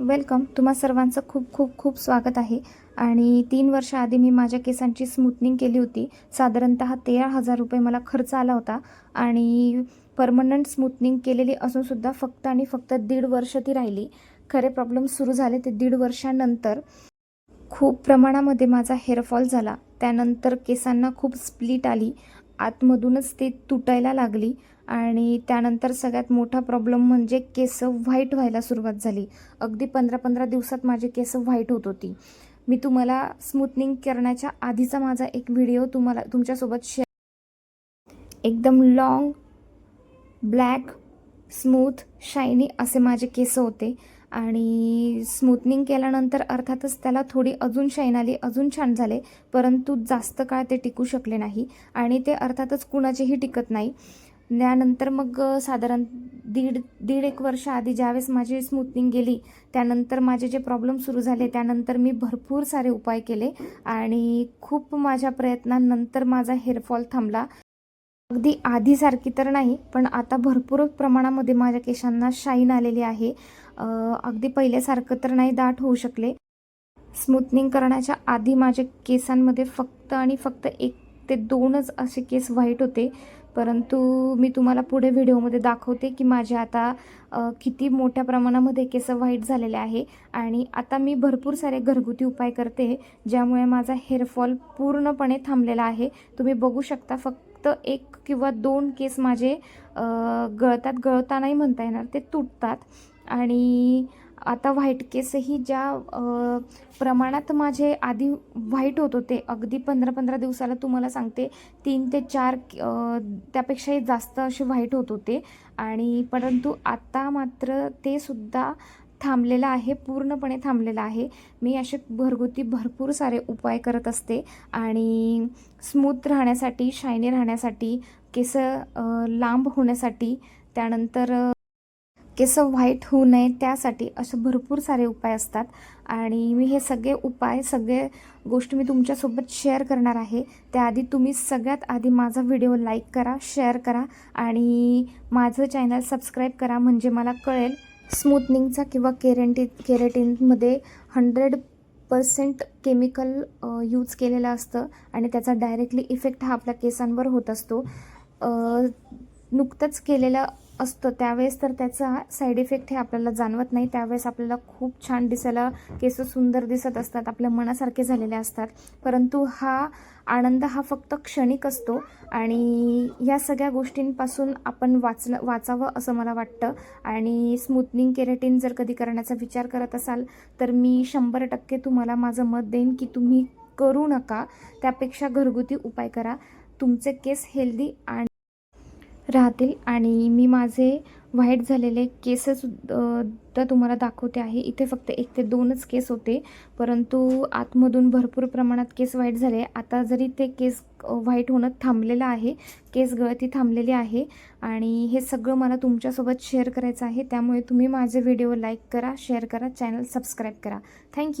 Welcome तुम्हा सर्वांचं खूप खूप खूप स्वागत आहे. आणि तीन वर्ष आधी मी माझ्या केसांची स्मूथनिंग केली होती. साधारणत तेरा हजार रुपये मला खर्च आला होता. आणि परमनंट स्मूथनिंग केलेली असूनसुद्धा फक्त आणि फक्त दीड वर्ष ती राहिली. खरे प्रॉब्लेम सुरू झाले ते दीड वर्षानंतर. खूप प्रमाणामध्ये माझा हेअरफॉल झाला. त्यानंतर केसांना खूप स्प्लिट आली. आतमधूनच ते तुटायला लागली. आणि त्यानंतर सगळ्यात मोठा प्रॉब्लेम म्हणजे केस व्हाईट व्हायला सुरुवात झाली. अगदी पंधरा पंधरा दिवसात माझी केस व्हाईट होत होती. मी तुम्हाला स्मूथनिंग करण्याच्या आधीचा माझा एक व्हिडिओ तुम्हाला तुमच्यासोबत शेअर एकदम लॉंग ब्लॅक स्मूथ शायनी असे माझे केस होते. आणि स्मूथनिंग केल्यानंतर अर्थातच त्याला थोडी अजून शाईन आली अजून छान झाले परंतु जास्त काळ ते टिकू शकले नाही. आणि ते अर्थातच कुणाचेही टिकत नाही. त्यानंतर मग साधारण दीड दीड एक वर्ष आधी ज्यावेळेस माझी स्मूथनिंग गेली त्यानंतर माझे जे प्रॉब्लेम सुरू झाले त्यानंतर मी भरपूर सारे उपाय केले आणि खूप माझ्या प्रयत्नांनंतर माझा हेअरफॉल थांबला. अगदी आधीसारखी तर नाही पण आता भरपूर प्रमाणामध्ये माझ्या केसांना शाईन आलेली आहे. अगदी पहिल्यासारखं तर नाही दाट होऊ शकले. स्मूथनिंग करण्याच्या आधी माझ्या केसांमध्ये फक्त आणि फक्त एक ते दोनच असे केस व्हाईट होते. परंतु मी तुम्हाला पुढे व्हिडिओमध्ये दाखवते की माझे आता किती मोठ्या प्रमाणामध्ये केस व्हाईट झालेले आहे आणि आता मी भरपूर सारे घरगुती उपाय करते ज्यामुळे माझा हेअरफॉल पूर्णपणे थांबलेला आहे. तुम्ही बघू शकता फक्त एक किंवा दोन केस माझे गळतात. गळतानाही म्हणता येणार ते तुटतात. आणि आता व्हाईट केसही ज्या प्रमाणात माझे आधी व्हाईट होत होते अगदी पंधरा पंधरा दिवसाला तुम्हाला सांगते तीन ते चार त्यापेक्षाही जास्त असे व्हाईट होत होते. आणि परंतु आता मात्र ते सुद्धा थांबलेलं आहे पूर्णपणे थांबलेलं आहे. मी असे घरगुती भरपूर सारे उपाय करत असते आणि स्मूथ राहण्यासाठी शायनी राहण्यासाठी केस लांब होण्यासाठी त्यानंतर केसं व्हाईट होऊ नये त्यासाठी असे भरपूर सारे उपाय असतात. आणि मी हे सगळे उपाय सगळे गोष्टी मी तुमच्यासोबत शेअर करणार आहे. त्याआधी तुम्ही सगळ्यात आधी माझा व्हिडिओ लाईक करा शेअर करा आणि माझं चॅनल सबस्क्राईब करा म्हणजे मला कळेल स्मूथनिंगचा किंवा केरेंटी केरेटिनमध्ये हंड्रेड पर्सेंट केमिकल यूज केलेलं असतं आणि त्याचा डायरेक्टली इफेक्ट हा आपल्या केसांवर होत असतो. नुकतंच केलेलं असतं. त्यावेळेस तर त्याचा साईड इफेक्ट हे आपल्याला जाणवत नाही. त्यावेळेस आपल्याला खूप छान दिसायला केस सुंदर दिसत असतात. आपल्या मनासारखे झालेले असतात. परंतु हा आनंद हा फक्त क्षणिक असतो आणि या सगळ्या गोष्टींपासून आपण वाचलं वाचावं असं मला वाटतं. आणि स्मूथनिंग केरेटिन जर कधी करण्याचा विचार करत असाल तर मी शंभर टक्के तुम्हाला माझं मत देईन की तुम्ही करू नका. त्यापेक्षा घरगुती उपाय करा. तुमचे केस हेल्दी आणि राहतील आणि मी माझे व्हाईट झालेले केससुद्धा तुम्हाला दाखवते आहे. इथे फक्त एक ते दोनच केस होते. परंतु आतमधून भरपूर प्रमाणात केस व्हाईट झाले. आता जरी ते केस व्हाईट होणं थांबलेलं आहे केस गळती थांबलेली आहे आणि हे सगळं मला तुमच्यासोबत शेअर करायचं आहे. त्यामुळे तुम्ही माझे व्हिडिओ लाईक करा शेअर करा चॅनल सबस्क्राईब करा. Thank you.